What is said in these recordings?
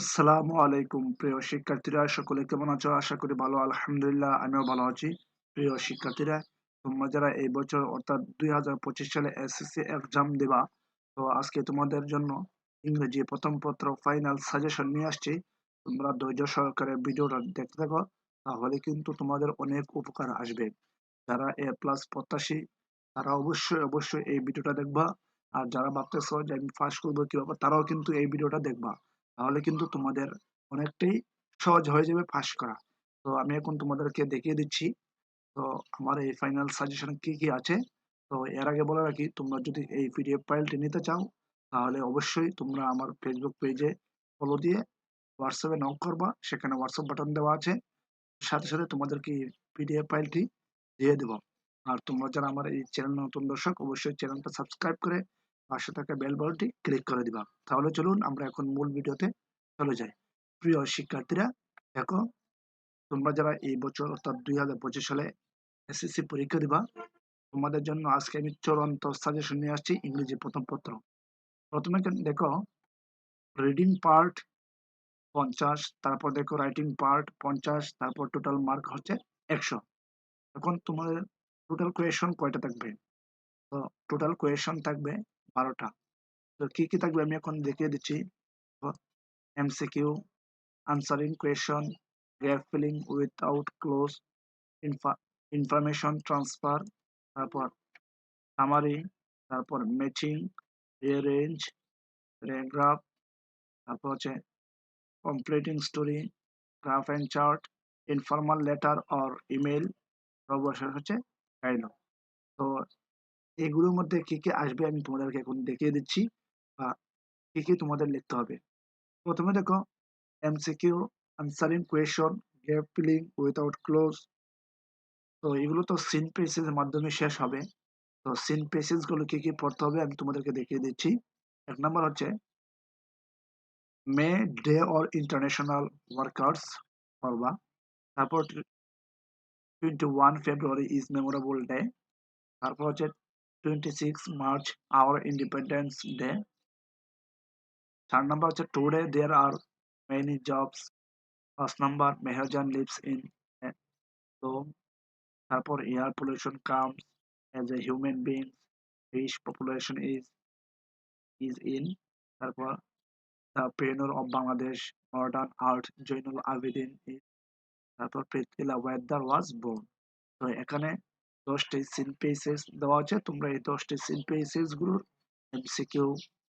আসসালামু আলাইকুম, প্রিয় শিক্ষার্থীরা। সকলে কেমন আছো? আশা করি ভালো, আলহামদুলিল্লাহ, আমিও ভালো আছি। প্রিয় শিক্ষার্থীরা, তোমরা যারা এই বছর, অর্থাৎ দুই হাজার পঁচিশ সালে এসএসসি এক্সাম দেবা, তো আজকে তোমাদের জন্য ইংরেজি প্রথম পত্র ফাইনাল সাজেশন নিয়ে আসছি। তোমরা ধৈর্য সহকারে ভিডিওটা দেখতে থাকো, তাহলে কিন্তু তোমাদের অনেক উপকার আসবে। যারা এ প্লাস প্রত্যাশী, তারা অবশ্যই অবশ্যই এই ভিডিওটা দেখবা। আর যারা ভাবতেছো যে আমি ফার্স্ট করব কীভাবে, তারাও কিন্তু এই ভিডিওটা দেখবা। তাহলে কিন্তু তোমাদের অনেকটাই সহজ হয়ে যাবে পাস করা। তো আমি এখন তোমাদেরকে দেখিয়ে দিচ্ছি, তো আমার এই ফাইনাল সাজেশন কি কি আছে? তো এর আগে বলে রাখি, তোমরা যদি এই পিডিএফ ফাইলটি নিতে চাও, তাহলে অবশ্যই তোমরা আমার ফেসবুক পেজে ফলো দিয়ে হোয়াটসঅ্যাপে নক করবা, সেখানে হোয়াটসঅ্যাপ বাটন দেওয়া আছে। সাথে সাথে তোমাদেরকে এই পিডিএফ ফাইলটি দিয়ে দেবো। আর তোমরা যারা আমার এই চ্যানেল নতুন দর্শক, অবশ্যই চ্যানেলটা সাবস্ক্রাইব করে পাশে থাকা বেল বাটনটি ক্লিক করে দিবা। তাহলে চলুন আমরা এখন মূল ভিডিওতে চলে যাই। প্রিয় শিক্ষার্থীরা, দেখো, তোমরা যারা এই বছর অর্থাৎ দুই হাজার পঁচিশ সালে এসএসসি পরীক্ষা দিবা, তোমাদের জন্য আজকে আমি চূড়ান্ত সাজেশন নিয়ে আসছি ইংরেজি প্রথম পত্র। প্রথমে দেখো রিডিং পার্ট পঞ্চাশ, তারপর দেখো রাইটিং পার্ট পঞ্চাশ, তারপর টোটাল মার্ক হচ্ছে একশো। এখন তোমাদের টোটাল কোয়েশন কয়টা থাকবে? তো টোটাল কোয়েশন থাকবে বারোটা। তো কি কি থাকবে আমি এখন দেখিয়ে দিচ্ছি। MCQ answering question gap filling without cloze information transfer তারপর সামারি তারপর ম্যাচিং রিয়ারেঞ্জ প্যারাগ্রাফ তারপর হচ্ছে completing story graph and chart informal letter or email সর্বশেষ হচ্ছে ডায়লগ তো এগুলোর মধ্যে কি কি আসবে আমি তোমাদেরকে এখন দেখিয়ে দিচ্ছি বা কি কি তোমাদের লিখতে হবে। প্রথমে দেখো MCQ answering question gap filling without cloze তো এগুলো তো সিন পেসের মাধ্যমে শেষ হবে। তো সিন পেসেসগুলো কি কি পড়তে হবে আমি তোমাদেরকে দেখিয়ে দিচ্ছি। এক নম্বর হচ্ছে May Day or International Workers পড়বা। তারপর twenty one February is memorable day তারপর হচ্ছে twenty six March our independence day চার নম্বর হচ্ছে today there are many jobs first number Meherjan lives in home তারপর air pollution comes as a human being fish population is is in তারপর the পেনর of Bangladesh modern art Zainul Abedin is তারপর Prithila weather was born তো এখানে দশটি scene পেসেস দেওয়া আছে। তোমরা এই দশটি সিন পেসেসগুলোর এমসিকিউ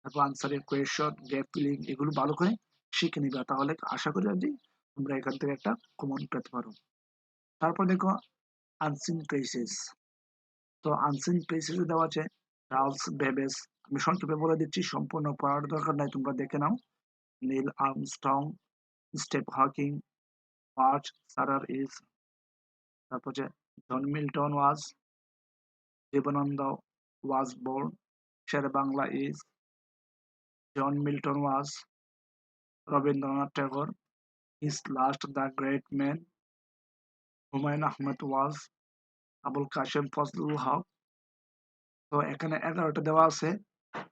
তারপর আনসারের কোয়েশন গ্যাপ ফিলিং এগুলো ভালো করে শিখে নিবে। তাহলে আশা করি যে তোমরা এখান থেকে একটা কমন পেতে পারো। তারপর দেখো আনসিন প্লেসেস তো আনসিন প্লেসেস দেওয়া আছে চার্লস বেবেস আমি সংক্ষেপে বলে দিচ্ছি, সম্পূর্ণ পড়ার দরকার নাই, তোমরা দেখে নাও। Neil Armstrong Stephen Hawking March সারার ইজ তারপর হচ্ছে John Milton was Jibanananda was born Sher Bangla is John Milton was Rabindranath Thakur is last the great man Humayun Ahmed was Abul Kashem Fazlul Haque তো এখানে এগারোটা দেওয়া আছে।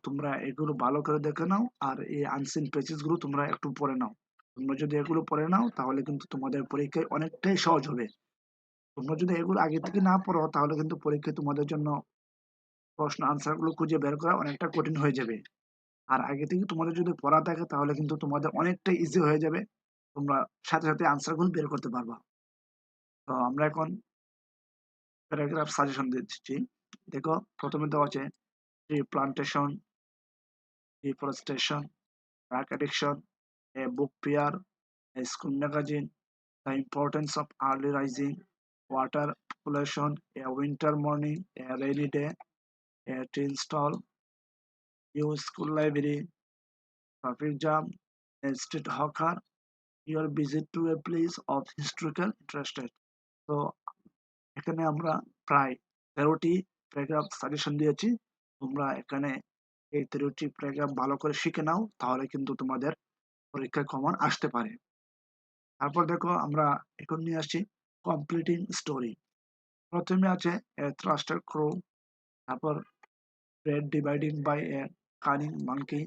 তোমরা এগুলো ভালো করে দেখে নাও, আর এই আনসিন পেজেসগুলো তোমরা একটু পড়ে নাও। তোমরা যদি এগুলো পড়ে নাও, তাহলে কিন্তু তোমাদের পরীক্ষায় অনেকটাই সহজ হবে। তোমরা যদি এগুলো আগে থেকে না পড়ো, তাহলে কিন্তু পরীক্ষায় তোমাদের জন্য প্রশ্ন আনসারগুলো খুঁজে বের করা অনেকটা কঠিন হয়ে যাবে। আর আগে থেকে তোমাদের যদি পড়া থাকে, তাহলে কিন্তু তোমাদের অনেকটা ইজি হয়ে যাবে। তোমরা সাথে সাথে আনসারগুলো বের করতে পারবা। তো আমরা এখন প্যারাগ্রাফ সাজেশন দিচ্ছি। দেখো, প্রথমে দেওয়া আছে tree plantation deforestation drug addiction a book fair a school magazine the importance of early rising water pollution, a winter morning, a rainy day, a train stall, your school library, traffic jam, a street hawker, your visit to a place of historical interest. তো এখানে আমরা প্রায় তেরোটি paragraph suggestion দিয়েছি তোমরা এখানে এই তেরোটি প্যারাগ্রাফ ভালো করে শিখে নাও তাহলে কিন্তু তোমাদের পরীক্ষায় কমন আসতে পারে তারপর দেখো আমরা এখন নিয়ে আসছি কমপ্লিটিং স্টোরি প্রথমে আছে, এ থ্রাস্টার ক্রো তারপর bread dividing by a cunning monkey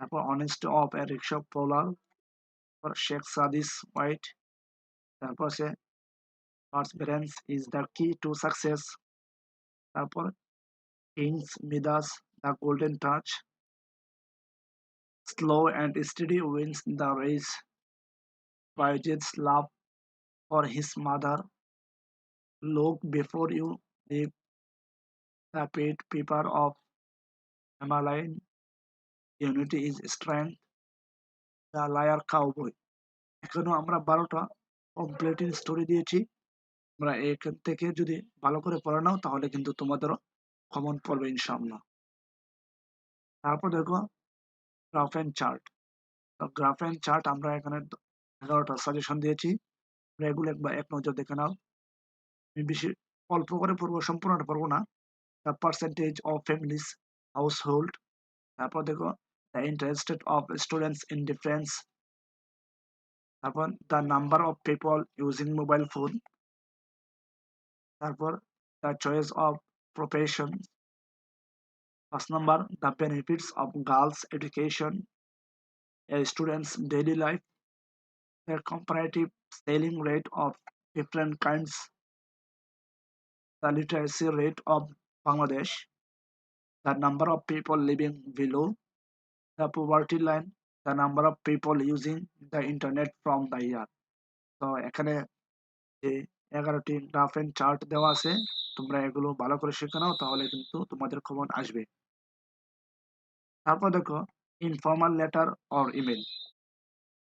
তারপর honest of a rickshaw puller তারপর শেখ সাদিস হোয়াইট তারপর আছে perseverance is the key to success তারপর kings Midas the golden touch slow and steady wins the race Bayezid's love for his mother. Look before you leap the pet paper of Himalayan unity is strength. The liar cowboy. এখানেও আমরা বারোটা completing story দিয়েছি। আমরা এখান থেকে যদি ভালো করে পড়ে নাও, তাহলে কিন্তু তোমাদেরও কমন পড়বে ইনশাআল্লাহ। তারপর দেখো graph and chart graph and chart আমরা এখানে এগারোটা সাজেশন দিয়েছি। এগুলো একবার এক নজর দেখে নাও। আমি বেশি অল্প করে পড়ব সম্পূর্ণটা পড়ব না। The percentage of families household তারপর দেখো the interested of students in difference তারপর the number of people using mobile phone তারপর the choice of profession first number the benefits of girls education a student's daily life, the comparative selling rate of different kinds, the literacy rate of Bangladesh, the number of people living below the poverty line, the number of people using the internet from the year. তো এখানে যে এগারোটি graph and chart দেওয়া আছে তোমরা এগুলো ভালো করে শিখে নাও তাহলে কিন্তু তোমাদের খবর আসবে তারপর দেখো informal letter or email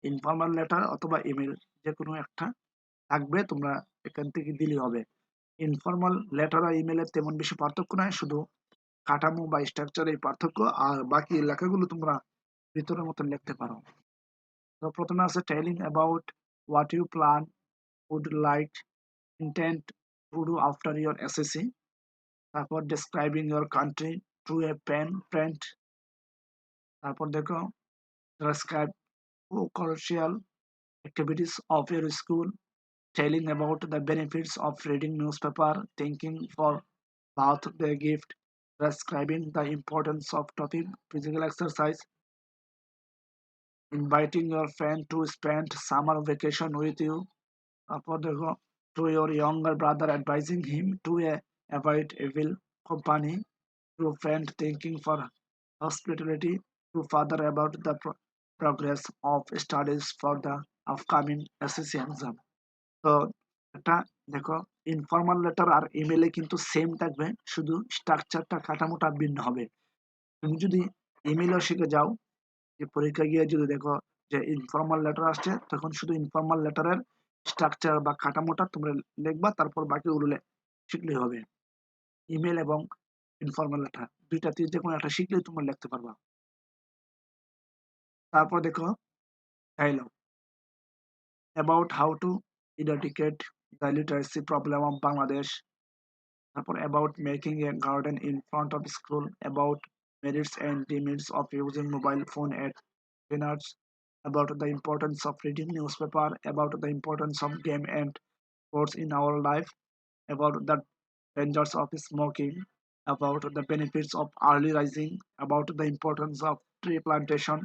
informal letter অথবা ইমেল যে কোনো একটা থাকবে, তোমরা এখান থেকে দিলেই হবে। ইনফর্মাল লেটার আর ইমেলের তেমন বেশি পার্থক্য নয় শুধু কাঠামো বা স্ট্রাকচার এই পার্থক্য, আর বাকি লেখাগুলো তোমরা ভিতরের মতন লিখতে পারো। তো প্রথমে আছে telling about what you plan would like intend to do after your SSC তারপর describing your country to a pen friend তারপর দেখো describe co-cultural activities of your school, telling about the benefits of reading newspaper, thanking for birthday gift, describing the importance of topic physical exercise, inviting your friend to spend summer vacation with you, তারপর দেখো to your younger brother advising him to uh, avoid evil company, to friend thanking for hospitality, to father about the pro- progress of studies for the upcoming SSC exam. তো এটা দেখো informal letter আর ইমেলে কিন্তু same থাকবে, শুধু স্ট্রাকচারটা কাঠামোটা ভিন্ন হবে। তুমি যদি ইমেলও শিখে যাও, যে পরীক্ষা গিয়ে যদি দেখো যে ইনফর্মাল লেটার আসছে, তখন শুধু ইনফর্মাল লেটারের স্ট্রাকচার বা কাঠামোটা তোমরা লিখবা, তারপর বাকিগুলো লে- শিখলেই হবে। ইমেল এবং ইনফর্মাল লেটার দুইটাতে যে কোনো একটা শিখলেই তোমরা লিখতে পারবা। তারপর দেখো dialogue about how to eradicate the literacy problem of Bangladesh, তারপর about making a garden in front of school, about merits and demerits of using mobile phone at dinners, about the importance of reading newspaper, about the importance of game and sports in our life, about the dangers of smoking, about the benefits of early rising, about the importance of tree plantation,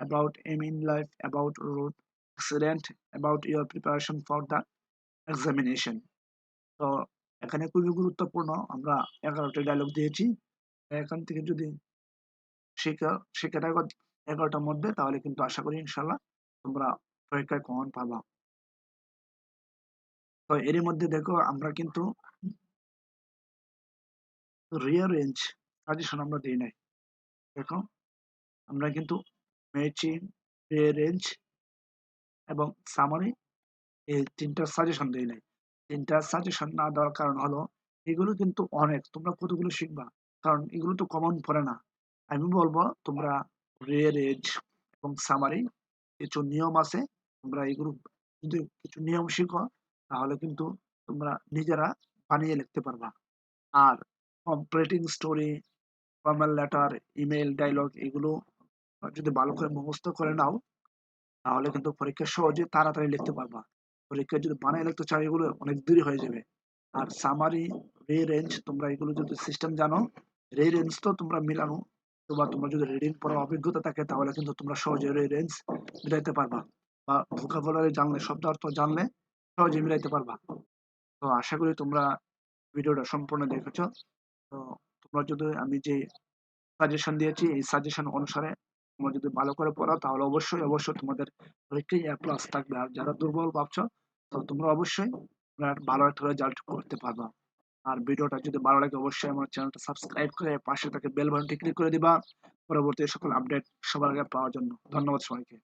about aim in life, about road accident, about your preparation for the examination. তো এখানে খুবই গুরুত্বপূর্ণ আমরা এগারোটা dialogue দিয়েছি। এখান থেকে যদি শিখা শিখে থাকো এগারোটার মধ্যে তাহলে কিন্তু আশা করি ইনশাল্লাহ তোমরা পরীক্ষায় কমন পাবা। তো এরই মধ্যে দেখো আমরা কিন্তু রিয়ারেঞ্জ সাজেশন আমরা দিই নাই। দেখো আমরা কিন্তু ম্যাচিং রিয়ারেঞ্জ এবং সামারি এই তিনটা সাজেশন দিই নাই তিনটা সাজেশন না দেওয়ার কারণ হলো, এগুলো কিন্তু অনেক, তোমরা কতগুলো শিখবা? কারণ এগুলো তো কমন পড়ে না। আমি বলব, তোমরা রিয়ারেঞ্জ এবং সামারি কিছু নিয়ম আছে, তোমরা এগুলো যদি কিছু নিয়ম শিখো, তাহলে কিন্তু তোমরা নিজেরা বানিয়ে লিখতে পারবা। আর completing story formal letter email dialogue এগুলো যদি ভালো করে মুখস্থ করে নাও তাহলে কিন্তু পরীক্ষা সহজে তাড়াতাড়ি লিখতে পারবা। পরীক্ষা যদি বানায় লিখতে চাও, এগুলো অনেক দেরি হয়ে যাবে। আর সামারি রে রেঞ্জ তোমরা এগুলো যদি সিস্টেম জানো রে রেঞ্জ তো তোমরা মিলানো। তোমার তোমরা যদি রিডিং পড়ার অভিজ্ঞতা থাকে, তাহলে কিন্তু তোমরা সহজে রে রেঞ্জ মিলাইতে পারবা। বা ভোকাবুলারি জানলে, শব্দ অর্থ জানলে সহজে মিলাইতে পারবা। তো আশা করি তোমরা ভিডিওটা সম্পূর্ণ দেখেছ। তো তোমরা যদি আমি যে সাজেশন দিয়েছি, এই সাজেশন অনুসারে তোমরা যদি ভালো করে পড়ো তাহলে অবশ্যই অবশ্যই তোমাদের পরীক্ষায় এ প্লাস থাকবে। আর যারা দুর্বল ভাবছ, তো তোমরা অবশ্যই ভালো একটা রেজাল্ট করতে পারবা। আর ভিডিওটা যদি ভালো লাগে, অবশ্যই আমার চ্যানেলটা সাবস্ক্রাইব করে পাশে থাকে বেল বাটনটি ক্লিক করে দিবা। পরবর্তী সকল আপডেট সবার আগে পাওয়ার জন্য। ধন্যবাদ সবাইকে।